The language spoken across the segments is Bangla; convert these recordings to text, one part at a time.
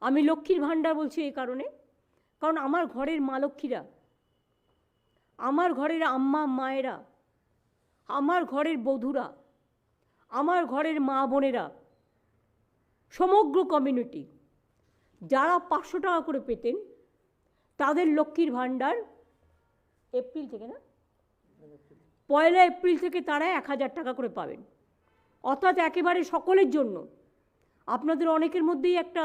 আমি লক্ষ্মীর ভাণ্ডার বলছি এই কারণে। কারণ আমার ঘরের মা লক্ষ্মীরা, আমার ঘরের আম্মা মায়েরা, আমার ঘরের বধূরা, আমার ঘরের মা বোনেরা, সমগ্র কমিউনিটি যারা পাঁচশো টাকা করে পেতেন, তাদের লক্ষ্মীর ভাণ্ডার এপ্রিল থেকে না? পয়লা এপ্রিল থেকে তারা এক হাজার টাকা করে পাবেন। অর্থাৎ একেবারে সকলের জন্য। আপনাদের অনেকের মধ্যেই একটা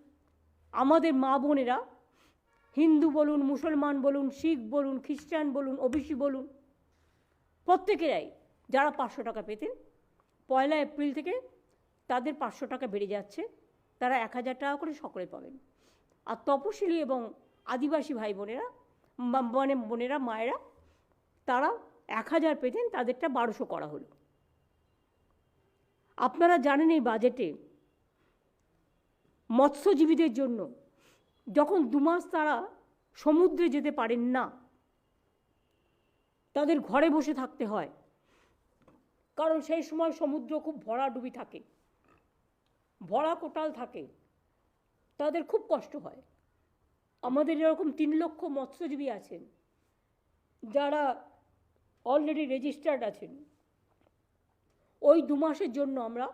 আমাদের মা বোনেরা হিন্দু বলুন, মুসলমান বলুন, শিখ বলুন, খ্রিস্টান বলুন, ওবিসি বলুন, প্রত্যেকেরাই যারা পাঁচশো টাকা পেতেন, পয়লা এপ্রিল থেকে তাদের পাঁচশো টাকা বেড়ে যাচ্ছে, তারা এক হাজার টাকা করে সকলে পাবেন। আর তপশিলি এবং আদিবাসী ভাই বোনেরা মানে বোনেরা, মায়েরা, তারা এক হাজার পেতেন, তাদেরটা বারোশো করা হলো। আপনারা জানেন এই বাজেটে মৎস্যজীবীদের জন্য। যখন দুমাস তারা সমুদ্রে যেতে পারেন না, তাদের ঘরে বসে থাকতে হয়। কারণ সেই সময় সমুদ্র খুব ভরাডুবি থাকে, ভরা কোটাল থাকে। তাদের খুব কষ্ট হয়। আমাদের এরকম তিন লক্ষ মৎস্যজীবী আছেন, যারা অলরেডি রেজিস্টার্ড আছেন। ওই দু মাসের জন্য আমরা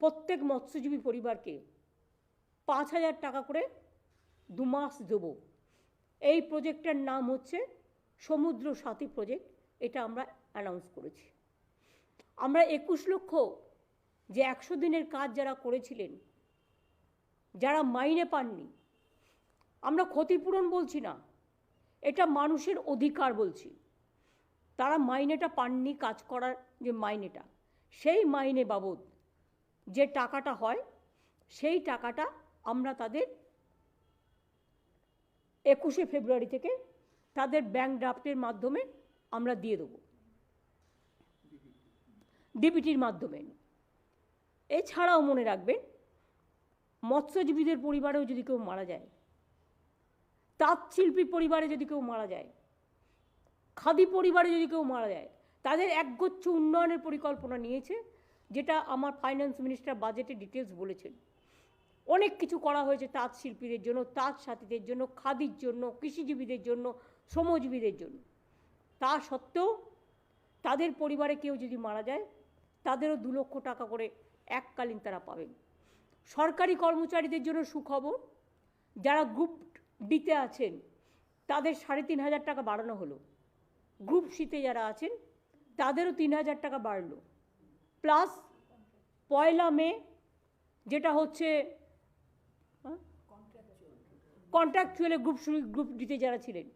প্রত্যেক মৎস্যজীবী পরিবারকে পাঁচ হাজার টাকা করে দু মাস দেব। এই প্রজেক্টের নাম হচ্ছে সমুদ্র সাথী প্রজেক্ট। এটা আমরা অ্যানাউন্স করেছি। আমরা একুশ লক্ষ যে একশো দিনের কাজ যারা করেছিলেন, যারা মাইনে পাননি, আমরা ক্ষতিপূরণ বলছি না। এটা মানুষের অধিকার বলছি। তারা মাইনেটা পাননি, কাজ করার যে মাইনেটা, সেই মাইনে বাবদ যে টাকাটা হয়, সেই টাকাটা আমরা তাদের একুশে ফেব্রুয়ারি থেকে তাদের ব্যাংক ড্রাফটের মাধ্যমে আমরা দিয়ে দেবো। ডিবিটির মাধ্যমে। এছাড়াও মনে রাখবেন, মৎস্যজীবীদের পরিবারেও যদি কেউ মারা যায় তাঁত শিল্পী পরিবারে যদি কেউ মারা যায়, খাদি পরিবারে যদি কেউ মারা যায়, তাদের একগুচ্ছ উন্নয়নের পরিকল্পনা নিয়েছে, যেটা আমার ফাইন্যান্স মিনিস্টার বাজেটে ডিটেলস বলেছেন। অনেক কিছু করা হয়েছে তাঁত শিল্পীদের জন্য, তাঁত সাথীদের জন্য, খাদির জন্য, কৃষিজীবীদের জন্য, শ্রমজীবীদের জন্য। তা সত্ত্বেও তাদের পরিবারে কেউ যদি মারা যায়, তাদেরও দু লক্ষ টাকা করে এককালীন তারা পাবেন। সরকারি কর্মচারীদের জন্য সুখবর, যারা গ্রুপ ডিতে আছেন, তাদের সাড়ে তিন হাজার টাকা বাড়ানো হলো। গ্রুপ সিতে যারা আছেন, তাদেরও তিন হাজার টাকা বাড়লো। প্লাস পয়লা মে, যেটা হচ্ছে কন্ট্রাকচুয়ালে গ্রুপ গ্রুপ ডিতে যারা ছিলেন।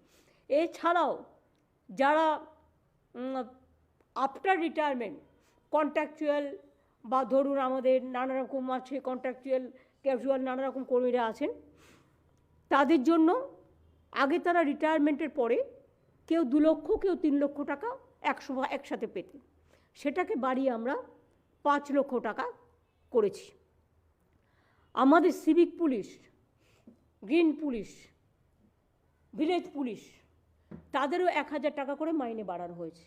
এছাড়াও যারা আফটার রিটায়ারমেন্ট কন্ট্রাকচুয়াল বা ধরুন আমাদের নানা রকম আছে কন্ট্রাকচুয়াল ক্যাজুয়াল নানা রকম কর্মীরা আছেন, তাদের জন্য আগে তারা রিটায়ারমেন্টের পরে কেউ দু লক্ষ, কেউ তিন লক্ষ টাকা একশো একসাথে পেতেন। সেটাকে বাড়িয়ে আমরা পাঁচ লক্ষ টাকা করেছি। আমাদের civic police green police, village police, তাদেরও এক হাজার টাকা করে মাইনে বাড়ানো হয়েছে।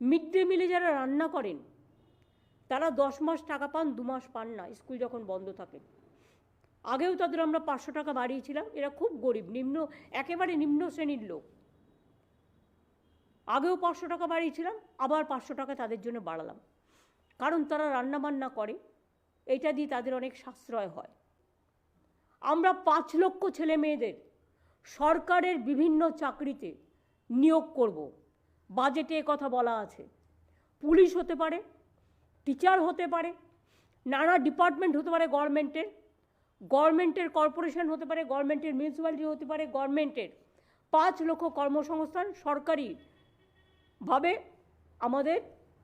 মিড ডে মিলে যারা রান্না করেন, তারা দশ মাস টাকা পান, দু মাস পান না, স্কুল যখন বন্ধ থাকে। আগেও তাদের আমরা পাঁচশো টাকা বাড়িয়েছিলাম, এরা খুব গরিব, নিম্ন, একেবারে নিম্ন শ্রেণির লোক। আগেও পাঁচশো টাকা বাড়িয়েছিলাম, আবার পাঁচশো টাকা তাদের জন্য বাড়ালাম। কারণ তারা রান্নাবান্না করে এটা দিয়ে তাদের অনেক সাশ্রয় হয়। আমরা পাঁচ লক্ষ ছেলে মেয়েদের সরকারের বিভিন্ন চাকরিতে নিয়োগ করব। বাজেটে কথা বলা আছে। পুলিশ হতে পারে, টিচার হতে পারে, নানা ডিপার্টমেন্ট হতে পারে গভর্নমেন্টের গভর্নমেন্টের কর্পোরেশন হতে পারে, গভর্নমেন্টের মিউনিসিপ্যালিটি হতে পারে, গভর্নমেন্টের পাঁচ লক্ষ কর্মসংস্থান সরকারি ভাবে আমাদের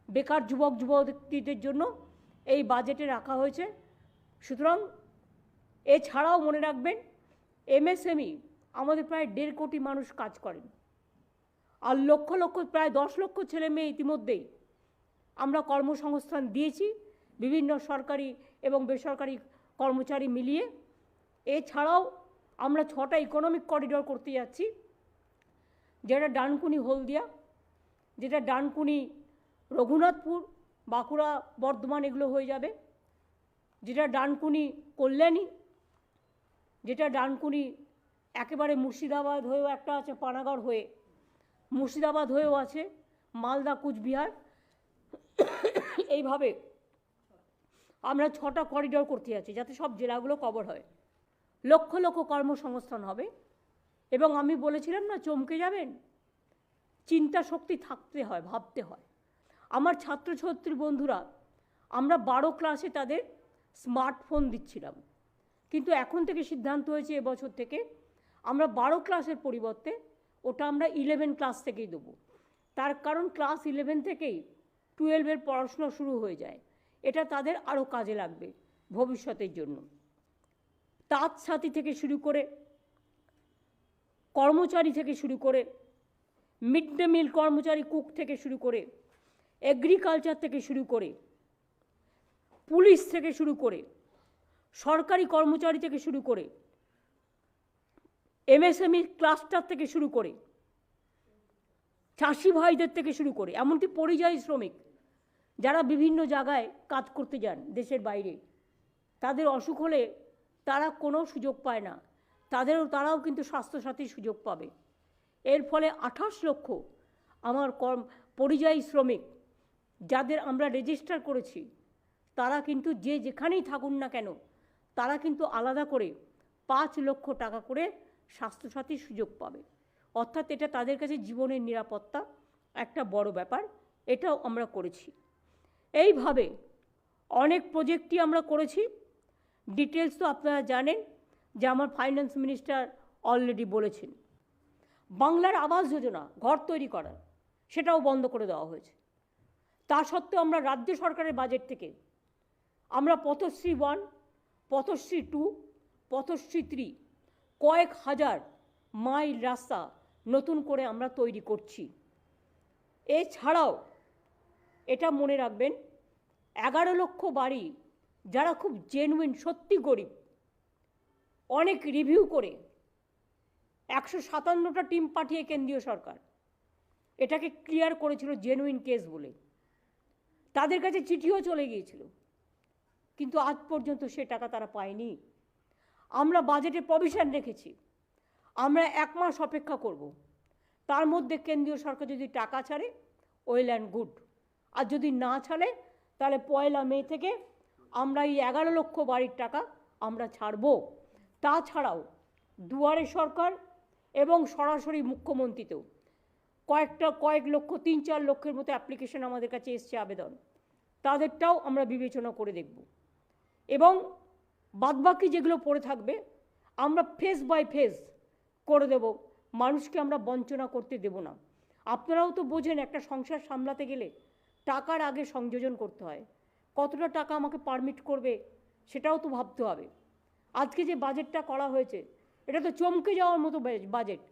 বেকার যুবক, যুবতীদের জন্য এই বাজেটে রাখা হয়েছে। সুতরাং এছাড়াও মনে রাখবেন, এমএসএমই আমাদের প্রায় দেড় কোটি মানুষ কাজ করেন। আর লক্ষ লক্ষ, প্রায় দশ লক্ষ ছেলে মেয়ে ইতিমধ্যেই আমরা কর্মসংস্থান দিয়েছি, বিভিন্ন সরকারি এবং বেসরকারি কর্মচারী মিলিয়ে। এছাড়াও আমরা ছটা ইকোনমিক করিডোর করতে যাচ্ছি, যেটা ডানকুনি, হলদিয়া, যেটা ডানকুনি, রঘুনাথপুর, বাঁকুড়া, বর্ধমান এগুলো হয়ে যাবে, যেটা ডানকুনি, কল্যাণী যেটা ডানকুনি একেবারে মুর্শিদাবাদ হয়েও একটা আছে, পানাগড় হয়ে। মুর্শিদাবাদ হয়েও আছে, মালদা, কুচবিহার। এইভাবে আমরা ছটা করিডোর করতে যাচ্ছি, যাতে সব জেলাগুলো কভার হয়। লক্ষ লক্ষ কর্মসংস্থান হবে। এবং আমি বলেছিলাম না, চমকে যাবেন? চিন্তা শক্তি থাকতে হয়, ভাবতে হয়। আমার ছাত্রছাত্রী বন্ধুরা, আমরা বারো ক্লাসে তাদের স্মার্টফোন দিচ্ছিলাম। কিন্তু এখন থেকে সিদ্ধান্ত হয়েছে এবছর থেকে আমরা বারো ক্লাসের পরিবর্তে ওটা আমরা ইলেভেন ক্লাস থেকেই দেবো। তার কারণ ক্লাস ইলেভেন থেকেই টুয়েলভের পড়াশোনা শুরু হয়ে যায়। এটা তাদের আরও কাজে লাগবে ভবিষ্যতের জন্য। তাঁত সাথী থেকে শুরু করে কর্মচারী থেকে শুরু করে মিড ডে মিল কর্মচারী কুক থেকে শুরু করে এগ্রিকালচার থেকে শুরু করে পুলিশ থেকে শুরু করে সরকারি কর্মচারী থেকে শুরু করে এমএসএমই ক্লাস্টার থেকে শুরু করে, চাষি ভাইদের থেকে শুরু করে, এমনকি পরিযায়ী শ্রমিক, যারা বিভিন্ন জায়গায় কাজ করতে যান দেশের বাইরে, তাদের অসুখ হলে তারা কোনো সুযোগ পায় না। তাদেরও তারাও কিন্তু স্বাস্থ্যসাথীর সুযোগ পাবে। এর ফলে আঠাশ লক্ষ আমার কর্ম, পরিযায়ী শ্রমিক, যাদের আমরা রেজিস্টার করেছি, তারা কিন্তু যে যেখানেই থাকুন না কেন তারা কিন্তু আলাদা করে পাঁচ লক্ষ টাকা করে স্বাস্থ্যসাথীর সুযোগ পাবে। অর্থাৎ এটা তাদের কাছে জীবনের নিরাপত্তা একটা বড় ব্যাপার, এটাও আমরা করেছি। এইভাবে অনেক প্রজেক্টই আমরা করেছি। ডিটেলস তো আপনারা জানেন, যে আমার ফাইন্যান্স মিনিস্টার অলরেডি বলেছেন। বাংলার আবাস যোজনা, ঘর তৈরি করার, সেটাও বন্ধ করে দেওয়া হয়েছে। তা সত্ত্বেও আমরা রাজ্য সরকারের বাজেট থেকে আমরা Pathashree one Pathashree two Pathashree three কয়েক হাজার মাইল রাস্তা নতুন করে আমরা তৈরি করছি। এছাড়াও এটা মনে রাখবেন, এগারো লক্ষ বাড়ি যারা খুব জেনুইন সত্যি গরিব, অনেক রিভিউ করে একশো সাতান্নটা টিম পাঠিয়ে কেন্দ্রীয় সরকার। এটাকে ক্লিয়ার করেছিল জেনুইন কেস বলে। তাদের কাছে চিঠিও চলে গিয়েছিল। কিন্তু আজ পর্যন্ত সে টাকা তারা পায়নি। আমরা বাজেটে প্রভিশন রেখেছি। আমরা এক মাস অপেক্ষা করব। তার মধ্যে কেন্দ্রীয় সরকার যদি টাকা ছাড়ে ওয়েল অ্যান্ড গুড আর যদি না ছাড়ে, তাহলে পয়লা মে থেকে আমরা এই এগারো লক্ষ বাড়ির টাকা আমরা ছাড়ব। তাছাড়াও দুয়ারে সরকার এবং সরাসরি মুখ্যমন্ত্রীতেও কয়েকটা, কয়েক লক্ষ, তিন চার লক্ষের মতো অ্যাপ্লিকেশন আমাদের কাছে এসছে আবেদন। তাদেরটাও আমরা বিবেচনা করে দেখব। এবং বাদবাকি যেগুলো পড়ে থাকবে, আমরা ফেস বাই ফেস করে দেব। মানুষকে আমরা বঞ্চনা করতে দেব না। আপনারাও তো বোঝেন, একটা সংসার সামলাতে গেলে টাকার আগে সংযোজন করতে হয়। কতটা টাকা আমাকে পারমিট করবে সেটাও তো ভাবতে হবে। আজকে যে বাজেটটা করা হয়েছে, এটা তো চমকে যাওয়ার মতো বাজেট